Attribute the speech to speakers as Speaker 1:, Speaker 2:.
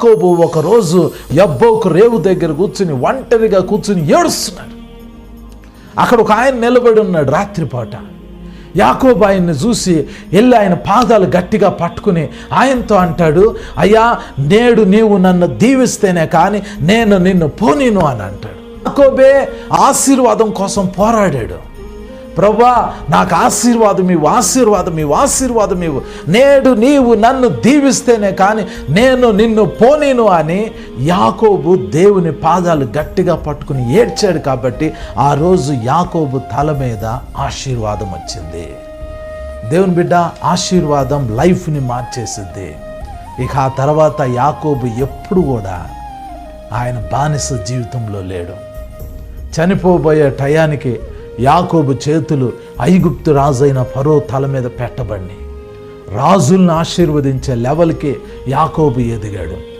Speaker 1: యాకోబు ఒకరోజు యబ్బోకు రేవు దగ్గర కూర్చుని ఒంటరిగా కూర్చుని ఏడుస్తున్నాడు. అక్కడ ఒక ఆయన నిలబడి ఉన్నాడు రాత్రిపూట. యాకోబు ఆయన్ని చూసి వెళ్ళి ఆయన పాదాలు గట్టిగా పట్టుకుని ఆయనతో అంటాడు అయ్యా నేడు నీవు నన్ను దీవిస్తేనే కానీ నేను నిన్ను పోనీను అని అంటాడు. యాకోబే ఆశీర్వాదం కోసం పోరాడాడు. ప్రభా నాకు ఆశీర్వాదం ఇవ్వు ఆశీర్వాదం ఇవ్వు ఆశీర్వాదం ఇవ్వు. నేడు నీవు నన్ను దీవిస్తేనే కానీ నేను నిన్ను పోనీను అని యాకోబు దేవుని పాదాలు గట్టిగా పట్టుకుని ఏడ్చాడు కాబట్టి ఆ రోజు యాకోబు తల మీద ఆశీర్వాదం వచ్చింది. దేవుని బిడ్డ ఆశీర్వాదం లైఫ్ని మార్చేసింది. ఇక ఆ తర్వాత యాకోబు ఎప్పుడు కూడా ఆయన బానిస జీవితంలో లేడు. చనిపోబోయే టయానికి యాకోబు చేతులు ఐగుప్తు రాజైన ఫరో తల మీద పెట్టబడి రాజుల్ని ఆశీర్వదించే లెవెల్కి యాకోబు ఎదిగాడు.